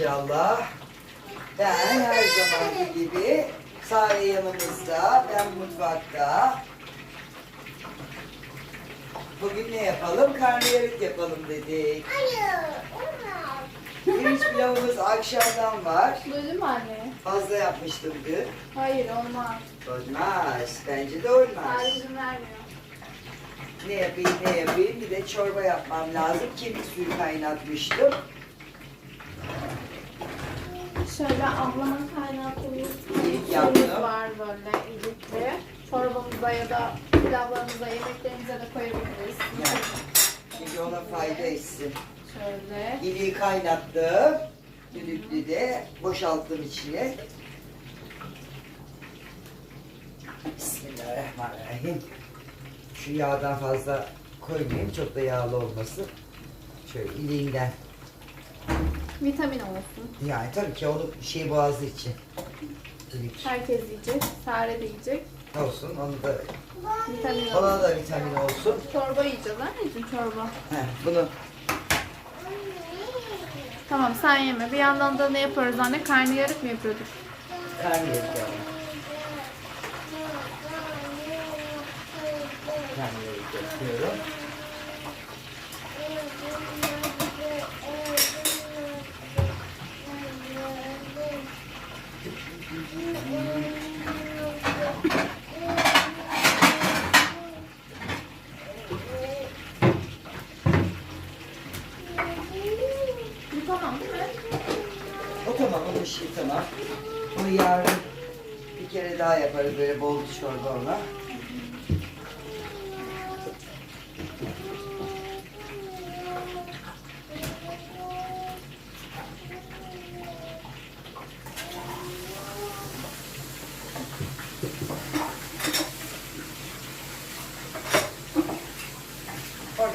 inşallah. Ben her zamanki gibi Sare yanımızda, ben mutfakta. Bugün ne yapalım? Karnıyarık yapalım dedik. Hayır, olmaz. Pirinç pilavımız akşamdan var. Duydun mu anne? Fazla yapmıştım dün. Hayır olmaz. Olmaz. Bence de olmaz. Tarih izin vermiyor. Ne yapayım ne yapayım bir de çorba yapmam lazım. Kemik suyu kaynatmıştım. Şöyle ablamın kaynattığı İyilik suyumuz var böyle iyilikli. Çorbamıza ya da pilavlarımıza, yemeklerimize de koyabiliriz. Yani. Çünkü ona fayda etsin. Şöyle. İliği kaynattım. Düdüklü de boşalttım içine. Bismillahirrahmanirrahim. Şu yağdan fazla koymayayım. Çok da yağlı olmasın. Şöyle iliğinden. Vitamin olsun. Yani tabii ki onu şey boğazı için. İlik Herkes yiyecek. Sare de yiyecek. olsun. Onu da, Vitamin olsun. ona da vitamin olsun. Çorba yiyeceğiz anneciğim çorba. Heh, bunu Tamam sen yeme. Bir yandan da ne yapıyoruz anne? Karnıyarık mı yapıyorduk? karnıyarık yapalım. Karnıyarık yapıyorum. Bu tamam değil mi? O tamam, o şey tamam. Onu yarın bir kere daha yaparız böyle bol bir çorba ona.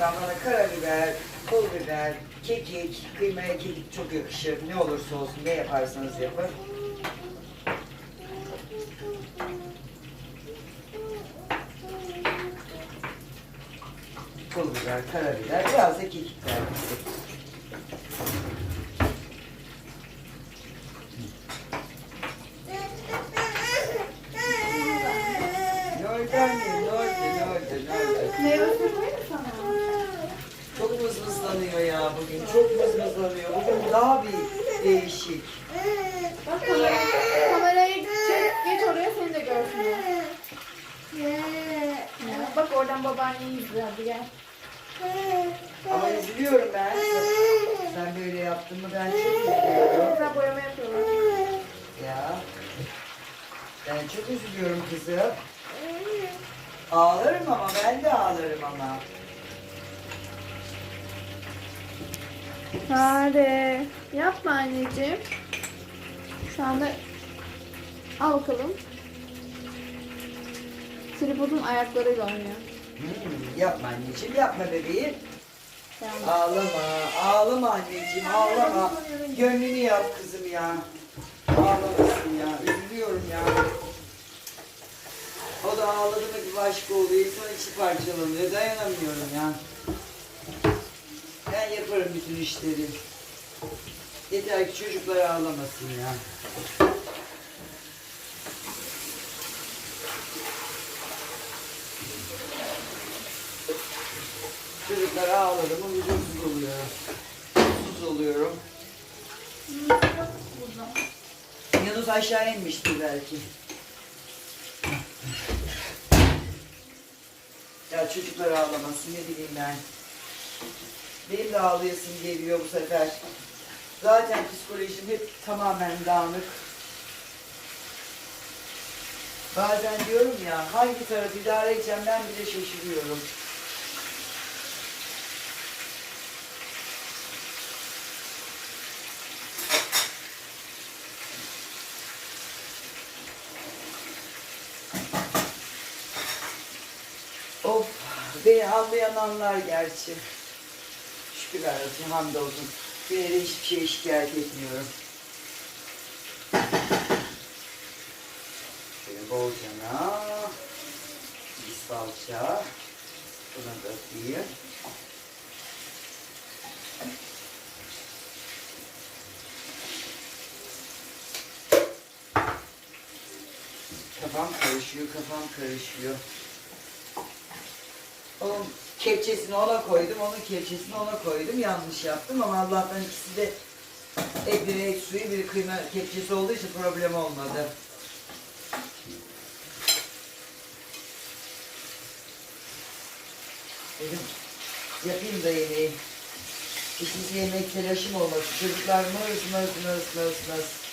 Bana karabiber, pul biber, kekik, kıymaya kekik çok yakışır. Ne olursa olsun ne yaparsanız yapın. Pul biber, karabiber, biraz da kekik vermesi. Ne oldu anne? Ne oldu? Ne oldu? Ne oldu? Meyve suyu koyayım mı sana? Çok mızmızlanıyor ya bugün. Çok mızmızlanıyor. Bugün daha bir değişik. Bak kamerayı, kamerayı çek, geç oraya seni de görsünler. Ya, Bak oradan babaanneyi izliyor hadi gel. Ama üzülüyorum ben. Sen, sen böyle yaptın mı ben çok üzülüyorum. Güzel boyama yapıyorlar. Ya. Ben çok üzülüyorum kızım. Ağlarım ama ben de ağlarım ama. Sare. Yapma anneciğim. Şu anda al bakalım. Tripodun ayaklarıyla oynuyor. Hmm, yapma anneciğim, yapma bebeğim. Tamam. Ağlama, ağlama anneciğim, ağlama. Gönlünü yap kızım ya. Ağlamasın ya, üzülüyorum ya. O da ağladı mı bir başka oluyor, insan içi parçalanıyor, dayanamıyorum ya. Ben yaparım bütün işleri. Yeter ki çocuklar ağlamasın ya. Çocuklar ağladı mı huzursuz oluyorum. Huzursuz oluyorum. Yunus aşağı inmiştir belki. Ya çocuklar ağlamasın ne bileyim ben. Benim de ağlayasım geliyor bu sefer. Zaten psikolojim hep tamamen dağınık. Bazen diyorum ya hangi tarafı idare edeceğim ben bile şaşırıyorum. Of, beni anlayan anlar gerçi şükürler olsun, hamdolsun. Yine de hiçbir şey şikayet etmiyorum. Şöyle bolcana bir salça. Bunu da atayım. Kafam karışıyor, kafam karışıyor. Oğlum kepçesini ona koydum, onun kepçesini ona koydum. Yanlış yaptım ama Allah'tan ikisi de et biri et suyu, biri kıyma kepçesi olduğu için problem olmadı. Dedim yapayım da yemeği. İkisi yemek telaşım olmasın. Çocuklar mırız mırız mırız mırız mırız.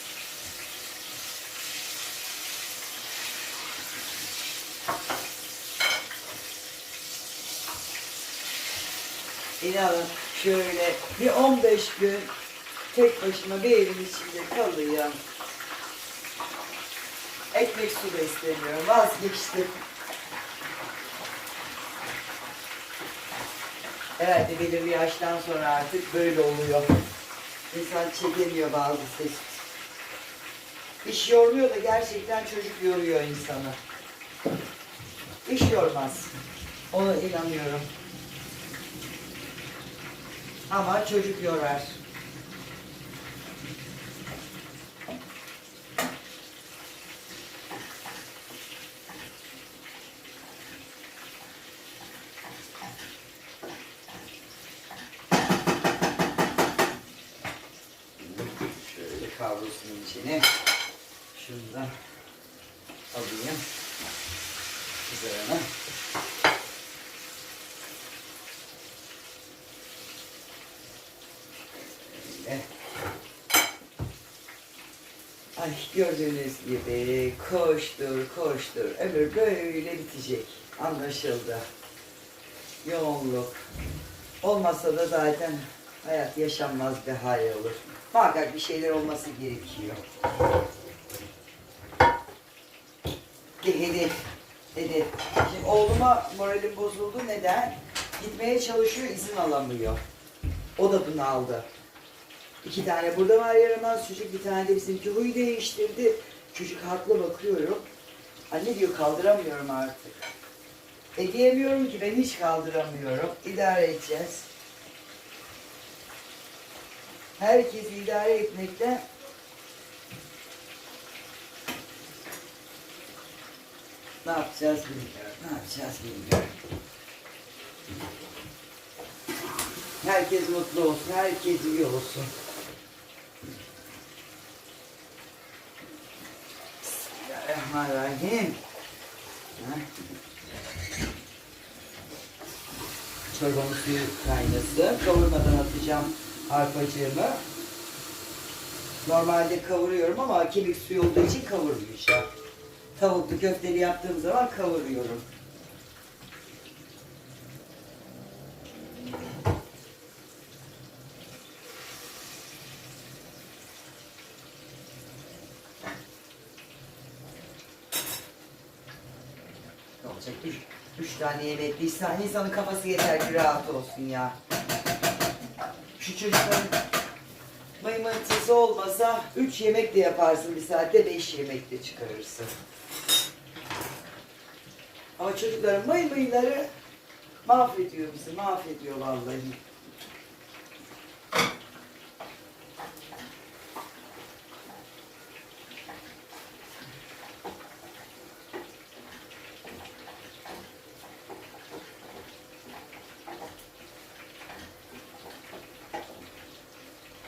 İnanın şöyle bir 15 gün tek başıma bir evin içinde kalayım. Ekmek su da istemiyorum. Vazgeçtim. Herhalde belirli yaştan sonra artık böyle oluyor. İnsan çekemiyor bazı ses. İş yormuyor da gerçekten çocuk yoruyor insanı. İş yormaz. Ona inanıyorum. Ama çocuk yorar. Şöyle kavrusunun içine şundan Ay gördüğünüz gibi koştur koştur ömür böyle bitecek anlaşıldı. Yoğunluk olmasa da zaten hayat yaşanmaz bir hal olur. Muhakkak bir şeyler olması gerekiyor. Bir hedef. Şimdi oğluma moralim bozuldu. Neden? Gitmeye çalışıyor, izin alamıyor. O da bunu aldı. İki tane burada var yaramaz çocuk, bir tane de bizimki huy değiştirdi. Çocuk haklı bakıyorum. Anne diyor kaldıramıyorum artık. E diyemiyorum ki ben hiç kaldıramıyorum. İdare edeceğiz. Herkesi idare etmekte ne yapacağız bilmiyorum. Ne yapacağız bilmiyorum. Herkes mutlu olsun, herkes iyi olsun. Bismillahirrahmanirrahim. Çorbamın suyu kaynasın. Kavurmadan atacağım arpacığımı. Normalde kavuruyorum ama kemik suyu olduğu için kavurmayacağım. Tavuklu köfteli yaptığım zaman kavuruyorum. Ne olacak? Üç, üç tane yemek. Bir saniye insanın kafası yeter ki rahat olsun ya. Şu çocukların mıymıntısı olmasa üç yemek de yaparsın bir saatte beş yemek de çıkarırsın. Ama çocukların mıy mıyları mahvediyor bizi, mahvediyor vallahi.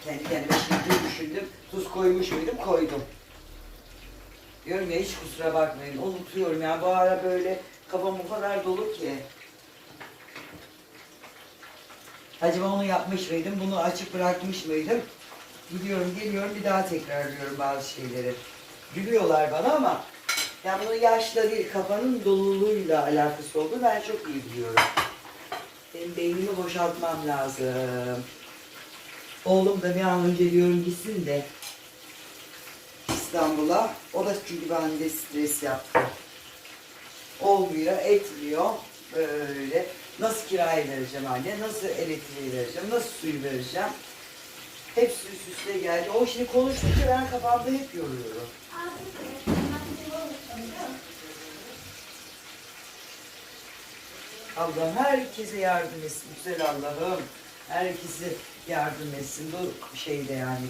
Kendi kendime şimdi düşündüm. Tuz koymuş muydum? Koydum. Diyorum ya hiç kusura bakmayın. Unutuyorum ya. Bu ara böyle kafam o kadar dolu ki. Acaba onu yapmış mıydım? Bunu açık bırakmış mıydım? Gidiyorum geliyorum bir daha tekrarlıyorum bazı şeyleri. Gülüyorlar bana ama ya bunun yaşla değil kafanın doluluğuyla alakası olduğunu ben çok iyi biliyorum. Benim beynimi boşaltmam lazım. Oğlum da bir an önce diyorum gitsin de İstanbul'a. O da çünkü bende stres yaptı. Olmuyor, etmiyor. Böyle. Nasıl kirayı vereceğim anne? Nasıl elektriği vereceğim? Nasıl suyu vereceğim? Hepsi üst üste geldi. O şimdi konuştukça ben kafamda hep yoruyorum. Allah'ım herkese yardım etsin. Güzel Allah'ım. Herkese yardım etsin. Bu şeyde yani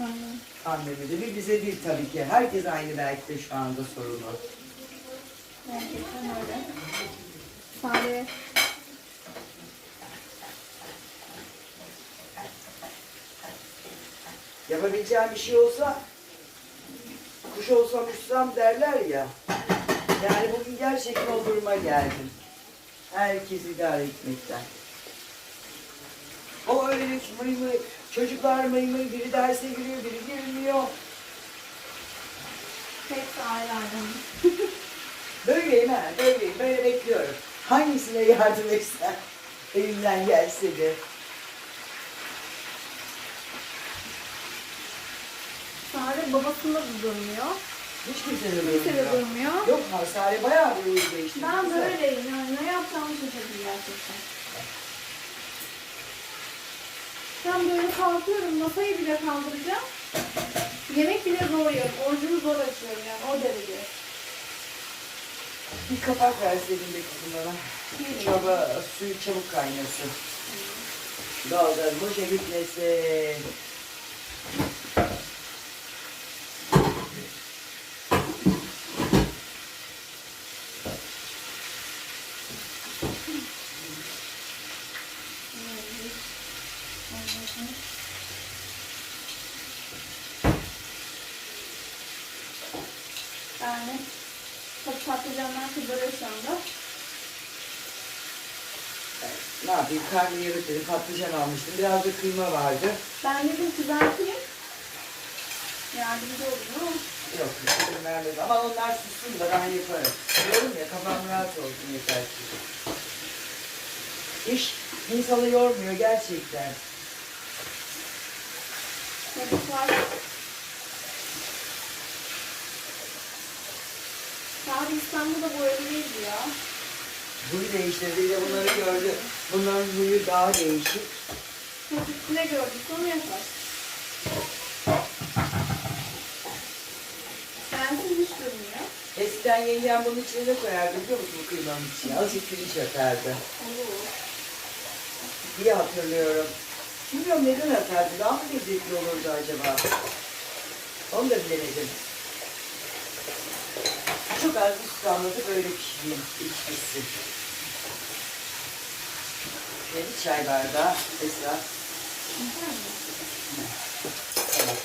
Aynen. Annemi de bir bize değil tabii ki. Herkes aynı belki de şu anda sorunu. Gerçekten öyle. Sare Yapabileceğim bir şey olsa kuş olsam uçsam derler ya. Yani bugün gerçekten o duruma geldim. Herkesi idare etmekten. O öyle mıy mıy, çocuklar mıy mıy, biri derse giriyor, biri girmiyor. hepsi ayrı ayrı. Böyleyim ha, böyleyim, böyle bekliyorum. Hangisine yardım etsem elimden gelse de. Sare babasında da durmuyor. Hiç kimse de Kimse de durmuyor. durmuyor. Yok? Sare bayağı bir uyuz değişti. Ben böyleyim yani ne yapacağımı şaşırdım gerçekten. Ben böyle kalkıyorum masayı bile kaldıracağım. Yemek bile zor yiyorum. Orucumu zor açıyorum yani o derece. Bir kapak verseydin be kızım bana. Çaba, suyu çabuk kaynasın. Doğalgaz boşa gitmesin. Yani çok patlıcanlar kızarıyor şu anda. Ne yapayım? Karnıyarık dedim, patlıcan almıştım. Biraz da kıyma vardı. Ben dedim kızartayım. Yardımcı olayım ama Yok, izin vermedi. Ama onlar sussun da ben yaparım. Diyorum ya, kafam rahat olsun yeter ki. İş insanı yormuyor gerçekten. yemek var. Abi İstanbul'da bu öyle ya. Huyu değiştirdi, bir de bunları gördü. Bunların huyu daha değişik. Ne gördük onu yapar. Sensiz hiç durmuyor. Eskiden yengem bunun içine ne koyardı biliyor musun bu kıymanın içine? Azıcık pirinç atardı. Oo. diye hatırlıyorum. Bilmiyorum neden atardı. Daha mı lezzetli olurdu acaba? Onu da bilemedim. Çok az bir su damladı böyle pişireyim. İç pişsin. Şöyle bir çay bardağı. Esra. Tamam.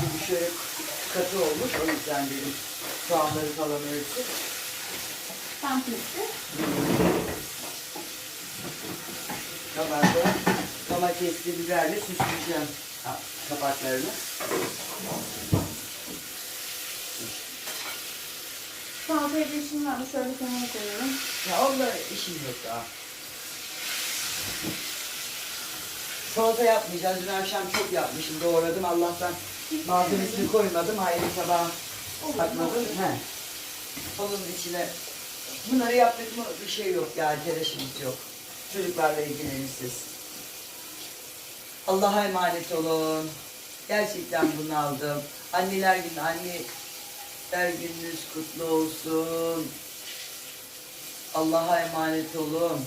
Çünkü şöyle katı olmuş. O yüzden dedim. Soğanları falan ölçüp. Tam pişti. Tabakta domatesli biberle süsleyeceğim kapaklarını. Salçayı da işim var. Şöyle kenara koyuyorum. Ya onunla işim yok daha. Salata yapmayacağız. Dün akşam çok yapmışım. Doğradım. Allah'tan malzemesini koymadım. Ayrı tabağa takmadım. He. Onun içine bunları yaptık mı bir şey yok yani telaşımız yok. Çocuklarla ilgilenin siz. Allah'a emanet olun. Gerçekten bunu aldım. Anneler günü, anneler gününüz kutlu olsun. Allah'a emanet olun.